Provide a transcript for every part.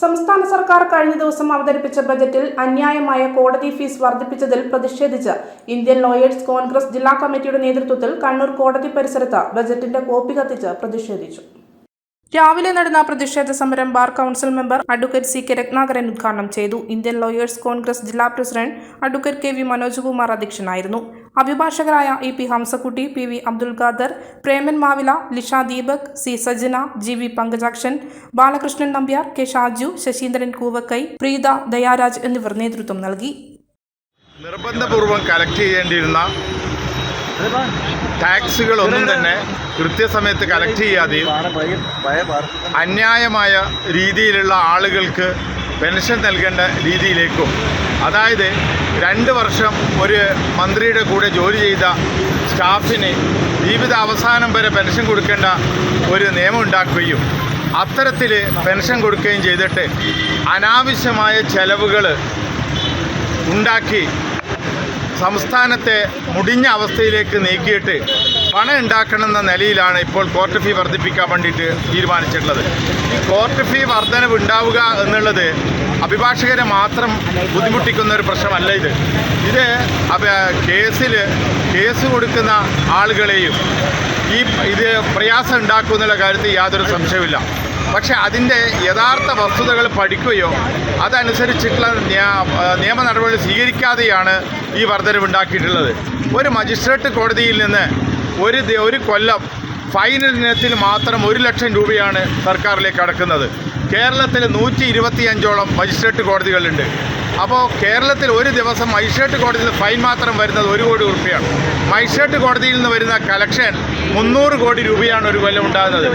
സംസ്ഥാന സർക്കാർ കഴിഞ്ഞ ദിവസം അവതരിപ്പിച്ച ബജറ്റിൽ അന്യായമായ കോടതി ഫീസ് വർദ്ധിപ്പിച്ചതിൽ പ്രതിഷേധിച്ച് ഇന്ത്യൻ ലോയേഴ്സ് കോൺഗ്രസ് ജില്ലാ കമ്മിറ്റിയുടെ നേതൃത്വത്തിൽ കണ്ണൂർ കോടതി പരിസരത്ത് ബജറ്റിന്റെ കോപ്പി കത്തിച്ച് പ്രതിഷേധിച്ചു. രാവിലെ നടന്ന പ്രതിഷേധ സമരം bar council member advocate C K Ratnakaran ഉദ്ഘാടനം ചെയ്തു. ഇന്ത്യൻ ലോയേഴ്സ് കോൺഗ്രസ് ജില്ലാ president advocate K V Manoj Kumar അധ്യക്ഷനായിരുന്നു. അഭിഭാഷകരായ E P Hamsakutty P V Abdul Khader Preman Mavila Lisha Deepak C Sajana G V Pankajakshan Balakrishnan Nambiar K Shaju Sasheendran Koovakkai Preetha Dayaraj എന്നിവർ നേതൃത്വം നൽകി. നിർബന്ധപൂർവം collect ചെയ്യേണ്ടിയിരുന്ന ടാക്സുകളൊന്നും തന്നെ കൃത്യസമയത്ത് collect ചെയ്യാതെയും അന്യായമായ രീതിയിലുള്ള ആളുകൾക്ക് pension നൽകേണ്ട രീതിയിലേക്കും. അതായത് രണ്ട് വർഷം ഒരു മന്ത്രിയുടെ കൂടെ ജോലി ചെയ്ത സ്റ്റാഫിന് ജീവിത അവസാനം വരെ പെൻഷൻ കൊടുക്കേണ്ട ഒരു നിയമം ഉണ്ടാക്കുകയും അത്തരത്തിൽ പെൻഷൻ കൊടുക്കുകയും ചെയ്തിട്ട് അനാവശ്യമായ ചെലവുകൾ ഉണ്ടാക്കി സംസ്ഥാനത്തെ മുടിഞ്ഞ അവസ്ഥയിലേക്ക് നീക്കിയിട്ട് പണം നിലയിലാണ് ഇപ്പോൾ കോർട്ട് ഫീ വർദ്ധിപ്പിക്കാൻ വേണ്ടിയിട്ട് തീരുമാനിച്ചിട്ടുള്ളത്. ഈ കോർട്ട് ഫീ വർധനവ് ഉണ്ടാവുക എന്നുള്ളത് അഭിഭാഷകരെ മാത്രം ബുദ്ധിമുട്ടിക്കുന്ന ഒരു പ്രശ്നമല്ല ഇത്. ഇത് കേസിൽ കേസ് കൊടുക്കുന്ന ആളുകളെയും ഈ ഇത് പ്രയാസം ഉണ്ടാക്കും എന്നുള്ള കാര്യത്തിൽ യാതൊരു സംശയമില്ല പക്ഷേ അതിന്റെ യഥാർത്ഥ വസ്തുതകൾ പഠിക്കുകയോ അതനുസരിച്ചിട്ടുള്ള നിയ- നിയമ നടപടികൾ സ്വീകരിക്കാതെയാണ് ഈ വർധനവ് ഉണ്ടാക്കിയിട്ടുള്ളത്. ഒരു മജിസ്ട്രേറ്റ് കോടതിയിൽ നിന്ന് ഒരു ഒരു കൊല്ലം ഫൈനൽ ഇനത്തിന് മാത്രം ഒരു ലക്ഷം രൂപയാണ് സർക്കാരിലേക്ക് അടക്കുന്നത്. കേരളത്തിൽ നൂറ്റി ഇരുപത്തിയഞ്ചോളം മജിസ്ട്രേറ്റ് കോടതികളുണ്ട്. അപ്പോൾ കേരളത്തിൽ ഒരു ദിവസം മജിസ്ട്രേറ്റ് കോടതിയിൽ ഫൈൻ മാത്രം വരുന്നത് ഒരു കോടി രൂപയാണ് മജിസ്ട്രേറ്റ് കോടതിയിൽ നിന്ന് വരുന്ന കലക്ഷൻ മുന്നൂറ് കോടി രൂപയാണ് ഒരു കൊല്ലം ഉണ്ടാകുന്നത്.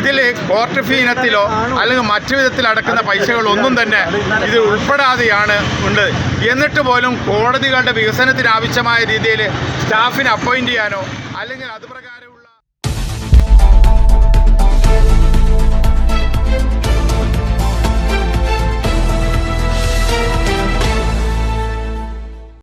ഇതിൽ കോർട്ട് ഫീ ഇനത്തിലോ അല്ലെങ്കിൽ മറ്റു വിധത്തിൽ അടക്കുന്ന പൈസകളൊന്നും തന്നെ ഇത് ഉൾപ്പെടാതെയാണ് ഉണ്ട്. എന്നിട്ട് പോലും കോടതികളുടെ വികസനത്തിന് ആവശ്യമായ രീതിയിൽ സ്റ്റാഫിനെ അപ്പോയിന്റ് ചെയ്യാനോ അല്ലെങ്കിൽ അതുപ്രകാരം